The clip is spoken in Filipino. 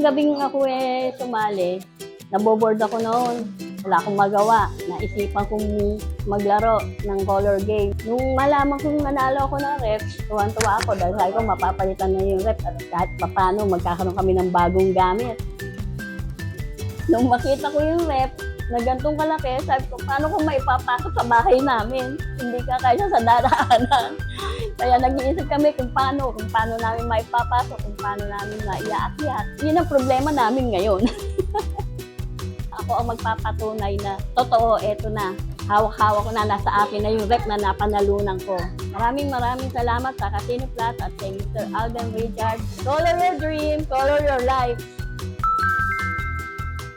gabing ako eh sumali, naboboard ako noon. Wala akong magawa. Naisipan kong maglaro ng color game. Nung malaman kong nanalo ako ng rep, tuwan-tuwa ako dahil sabi ko mapapalitan na yung rep at kahit papano magkakaroon kami ng bagong gamit. Nung makita ko yung rep, na gantong kalaki, sabi ko, paano kung maipapasok sa bahay namin? Hindi ka kaya sa daraanan. Kaya nag-iisip kami kung paano, kung paano namin maipapasok, kung paano namin maiyaakyat. Yun ang problema namin ngayon. Ako ang magpapatunay na, totoo, eto na. Hawak-hawak ko na, nasa akin na yung rep na napanalunan ko. Maraming maraming salamat sa Casino Plus at kay Mr. Alden Richard. Color your dream, color your life.